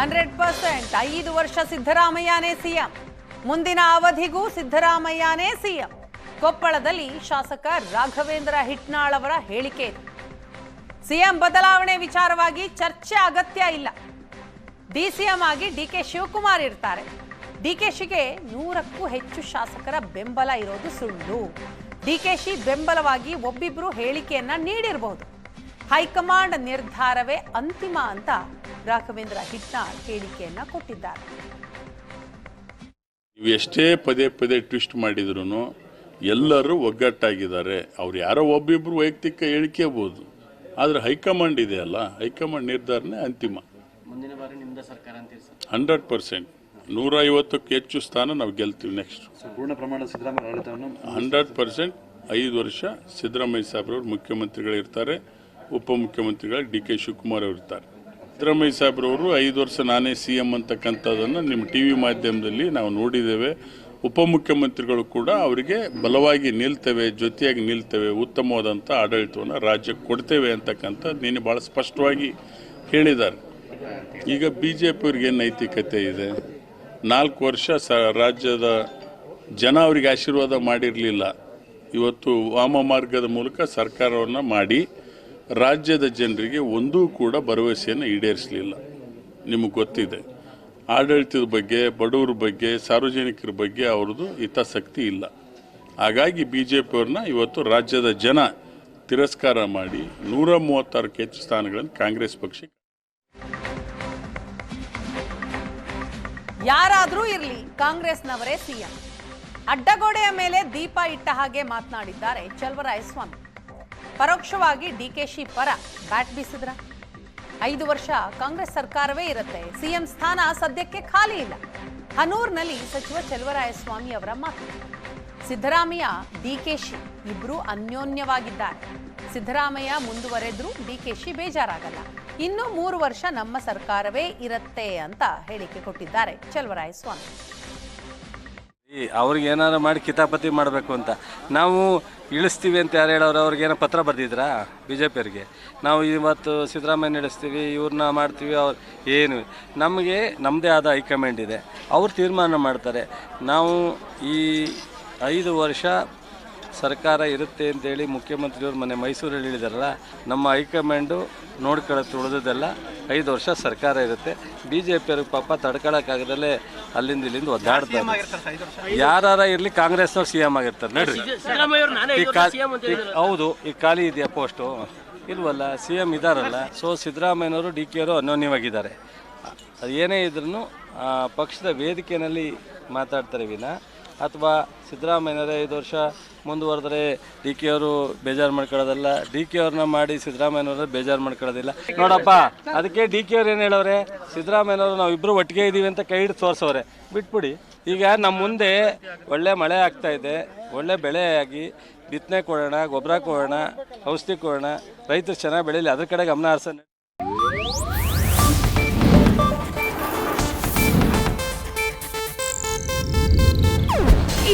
Hundred percent. ಐದು ವರ್ಷ ಸಿದ್ದರಾಮಯ್ಯನೇ CM. ಮುಂದಿನ ಅವಧಿಗೂ ಸಿದ್ದರಾಮಯ್ಯನೇ ಸಿಎಂ. ಕೊಪ್ಪಳದಲ್ಲಿ ಶಾಸಕ ರಾಘವೇಂದ್ರ ಹಿಟ್ನಾಳ್ ಅವರ ಹೇಳಿಕೆ ಸಿಎಂ ಬದಲಾವಣೆ ವಿಚಾರವಾಗಿ ಚರ್ಚೆ ಅಗತ್ಯ ಇಲ್ಲ. ಡಿಸಿಎಂ ಆಗಿ ಡಿ ಕೆ ಶಿವಕುಮಾರ್ ಇರ್ತಾರೆ. ಡಿಕೆಶಿಗೆ ನೂರಕ್ಕೂ ಹೆಚ್ಚು ಶಾಸಕರ ಬೆಂಬಲ ಇರೋದು ಸುಳ್ಳು. ಡಿಕೆಶಿ ಬೆಂಬಲವಾಗಿ ಒಬ್ಬಿಬ್ರು ಹೇಳಿಕೆಯನ್ನ ನೀಡಿರಬಹುದು. ಹೈಕಮಾಂಡ್ ನಿರ್ಧಾರವೇ ಅಂತಿಮ ಅಂತ ರಾಘವೇಂದ್ರ ಹಿಟ್ನಾಳ್ ಹೇಳಿಕೆಯನ್ನ ಕೊಟ್ಟಿದ್ದಾರೆ. ನೀವು ಎಷ್ಟೇ ಪದೇ ಪದೇ ಟ್ವಿಸ್ಟ್ ಮಾಡಿದ್ರು ಎಲ್ಲರೂ ಒಗ್ಗಟ್ಟಾಗಿದ್ದಾರೆ. ಅವ್ರು ಯಾರೋ ಒಬ್ಬಿಬ್ರು ವೈಯಕ್ತಿಕ ಹೇಳಿಕೆಬಹುದು ಆದರೆ ಹೈಕಮಾಂಡ್ ಇದೆಯಲ್ಲ ಹೈಕಮಾಂಡ್ ನಿರ್ಧಾರನೇ ಅಂತಿಮ. Hundred percent. ನೂರ ಐವತ್ತಕ್ಕೂ ಹೆಚ್ಚು ಸ್ಥಾನ ನಾವು ಗೆಲ್ತೀವಿ ನೆಕ್ಸ್ಟ್ ಪೂರ್ಣ ಸಿದ್ದರಾಮಯ್ಯ ಆಡಳಿತವನ್ನು ಹಂಡ್ರೆಡ್ ಪರ್ಸೆಂಟ್. ಐದು ವರ್ಷ ಸಿದ್ದರಾಮಯ್ಯ ಸಾಹೇಬ್ರವ್ರು ಮುಖ್ಯಮಂತ್ರಿಗಳಿರ್ತಾರೆ ಉಪಮುಖ್ಯಮಂತ್ರಿಗಳು ಡಿ ಕೆ ಶಿವಕುಮಾರ್ ಅವರು ಇರ್ತಾರೆ. ಸಿದ್ದರಾಮಯ್ಯ ಸಾಹೇಬ್ರವರು ಐದು ವರ್ಷ ನಾನೇ ಸಿ ಎಂ ಅಂತಕ್ಕಂಥದ್ದನ್ನು ನಿಮ್ಮ ಟಿ ವಿ ಮಾಧ್ಯಮದಲ್ಲಿ ನಾವು ನೋಡಿದ್ದೇವೆ. ಉಪಮುಖ್ಯಮಂತ್ರಿಗಳು ಕೂಡ ಅವರಿಗೆ ಬಲವಾಗಿ ನಿಲ್ತೇವೆ, ಜೊತೆಯಾಗಿ ನಿಲ್ತೇವೆ, ಉತ್ತಮವಾದಂಥ ಆಡಳಿತವನ್ನು ರಾಜ್ಯಕ್ಕೆ ಕೊಡ್ತೇವೆ ಅಂತಕ್ಕಂಥ ನೀನು ಭಾಳ ಸ್ಪಷ್ಟವಾಗಿ ಹೇಳಿದ್ದಾರೆ. ಈಗ ಬಿ ಜೆ ಪಿಯವ್ರಿಗೆ ಏನು ನೈತಿಕತೆ ಇದೆ? ನಾಲ್ಕು ವರ್ಷ ಸ ರಾಜ್ಯದ ಜನ ಅವರಿಗೆ ಆಶೀರ್ವಾದ ಮಾಡಿರಲಿಲ್ಲ. ಇವತ್ತು ವಾಮ ಮಾರ್ಗದ ಮೂಲಕ ಸರ್ಕಾರವನ್ನು ಮಾಡಿ ರಾಜ್ಯದ ಜನರಿಗೆ ಒಂದೂ ಕೂಡ ಭರವಸೆಯನ್ನು ಈಡೇರಿಸಲಿಲ್ಲ. ನಿಮಗೆ ಗೊತ್ತಿದೆ. ಆಡಳಿತದ ಬಗ್ಗೆ, ಬಡವರ ಬಗ್ಗೆ, ಸಾರ್ವಜನಿಕರ ಬಗ್ಗೆ ಅವ್ರದ್ದು ಹಿತಾಸಕ್ತಿ ಇಲ್ಲ. ಹಾಗಾಗಿ ಬಿ ಜೆ ಪಿಯವ್ರನ್ನ ಇವತ್ತು ರಾಜ್ಯದ ಜನ ತಿರಸ್ಕಾರ ಮಾಡಿ ನೂರ ಮೂವತ್ತಾರಕ್ಕೆ ಹೆಚ್ಚು ಸ್ಥಾನಗಳನ್ನು ಕಾಂಗ್ರೆಸ್ ಪಕ್ಷ ಯಾರಾದರೂ ಇರಲಿ, ಕಾಂಗ್ರೆಸ್ನವರೇ ಸಿಎಂ ಅಡ್ಡಗೋಡೆಯ ಮೇಲೆ ದೀಪ ಇಟ್ಟ ಹಾಗೆ ಮಾತನಾಡಿದ್ದಾರೆ ಚಲವರಾಯಸ್ವಾಮಿ. ಪರೋಕ್ಷವಾಗಿ ಡಿಕೆಶಿ ಪರ ಬ್ಯಾಟ್ ಬೀಸಿದ್ರ? ಐದು ವರ್ಷ ಕಾಂಗ್ರೆಸ್ ಸರ್ಕಾರವೇ ಇರುತ್ತೆ. ಸಿಎಂ ಸ್ಥಾನ ಸದ್ಯಕ್ಕೆ ಖಾಲಿ ಇಲ್ಲ. ಹನೂರ್ನಲ್ಲಿ ಸಚಿವ ಚೆಲುವರಾಯಸ್ವಾಮಿ ಅವರ ಮಾತು. ಸಿದ್ದರಾಮಯ್ಯ ಡಿಕೆಶಿ ಇಬ್ರು ಅನ್ಯೋನ್ಯವಾಗಿದ್ದಾರೆ. ಸಿದ್ದರಾಮಯ್ಯ ಮುಂದುವರೆದ್ರೂ ಡಿಕೆಶಿ ಬೇಜಾರಾಗಲ್ಲ. ಇನ್ನು ಮೂರು ವರ್ಷ ನಮ್ಮ ಸರ್ಕಾರವೇ ಇರುತ್ತೆ ಅಂತ ಹೇಳಿಕೆ ಕೊಟ್ಟಿದ್ದಾರೆ ಚಲವರಾಯಸ್ವಾಮಿ. ಈ ಅವ್ರಿಗೆ ಏನಾರು ಮಾಡಿ ಕಿತಾಪತಿ ಮಾಡಬೇಕು ಅಂತ. ನಾವು ಇಳಿಸ್ತೀವಿ ಅಂತ ಯಾರು ಹೇಳೋರು, ಅವ್ರಿಗೆ ಏನೋ ಪತ್ರ ಬರೆದಿದ್ರಾ ಬಿ ಜೆ ಪಿಯವ್ರಿಗೆ ನಾವು ಇವತ್ತು ಸಿದ್ದರಾಮಯ್ಯ ನಡೆಸ್ತೀವಿ ಇವ್ರನ್ನ ಮಾಡ್ತೀವಿ, ಅವ್ರು ಏನು? ನಮಗೆ ನಮ್ಮದೇ ಆದ ಹೈಕಮಾಂಡ್ ಇದೆ. ಅವ್ರು ತೀರ್ಮಾನ ಮಾಡ್ತಾರೆ. ನಾವು ಈ ಐದು ವರ್ಷ ಸರ್ಕಾರ ಇರುತ್ತೆ ಅಂತೇಳಿ ಮುಖ್ಯಮಂತ್ರಿಯವರು ಮೊನ್ನೆ ಮೈಸೂರಲ್ಲಿ ಹೇಳಿದಾರಲ್ಲ ನಮ್ಮ ಹೈಕಮಾಂಡು ನೋಡ್ಕೊಳ್ಳೋದು ಉಳಿದದೆಲ್ಲ ಐದು ವರ್ಷ ಸರ್ಕಾರ ಇರುತ್ತೆ. ಬಿ ಜೆ ಪಿಯವ್ರಿಗೆ ಪಾಪ ತಡ್ಕೊಳಕ್ಕಾಗದಲ್ಲೇ ಅಲ್ಲಿಂದ ಇಲ್ಲಿಂದ ಒದ್ದಾಡ್ತಾರೆ ಯಾರು ಇರಲಿ ಕಾಂಗ್ರೆಸ್ನವ್ರು ಸಿ ಎಂ ಆಗಿರ್ತಾರೆ ನೋಡ್ರಿ ಈ ಕಾ- ಈ- ಹೌದು ಈ ಖಾಲಿ ಇದೆಯಾ ಪೋಸ್ಟು? ಇಲ್ವಲ್ಲ ಸಿ ಎಂ ಇದಾರಲ್ಲ. ಸೊ ಸಿದ್ದರಾಮಯ್ಯನವರು ಡಿ ಕೆ ಅವರು ಅನ್ಯೋನ್ಯವಾಗಿದ್ದಾರೆ ಅದು ಏನೇ ಇದ್ರೂ ಪಕ್ಷದ ವೇದಿಕೆಯಲ್ಲಿ ಮಾತಾಡ್ತಾರೆ ವಿನ. ಅಥವಾ ಸಿದ್ದರಾಮಯ್ಯನವರೇ ಐದು ವರ್ಷ ಮುಂದುವರೆದ್ರೆ ಡಿ ಕೆ ಅವರು ಬೇಜಾರು ಮಾಡ್ಕೊಳ್ಳೋದಲ್ಲ. ಡಿ ಕೆ ಅವ್ರನ್ನ ಮಾಡಿ ಸಿದ್ದರಾಮಯ್ಯನವ್ರ ಬೇಜಾರು ಮಾಡ್ಕೊಳ್ಳೋದಿಲ್ಲ. ನೋಡಪ್ಪ, ಅದಕ್ಕೆ ಡಿ ಕೆ ಅವ್ರು ಏನು ಹೇಳೋರೆ ಸಿದ್ದರಾಮಯ್ಯನವರು ನಾವು ಇಬ್ಬರು ಒಟ್ಟಿಗೆ ಇದ್ದೀವಿ ಅಂತ ಕೈ ಹಿಡಿದು ತೋರಿಸೋರೆ ಬಿಟ್ಬಿಡಿ. ಈಗ ನಮ್ಮ ಮುಂದೆ ಒಳ್ಳೆ ಮಳೆ ಆಗ್ತಾ ಇದೆ. ಒಳ್ಳೆ ಬೆಳೆ ಆಗಿ ಬಿತ್ತನೆ ಕೊಡೋಣ, ಗೊಬ್ಬರ ಕೊಡೋಣ, ಔಷಧಿ ಕೊಡೋಣ. ರೈತರು ಚೆನ್ನಾಗಿ ಬೆಳೀಲಿ ಅದ್ರ ಕಡೆ ಗಮನ ಹರಿಸೋಣ.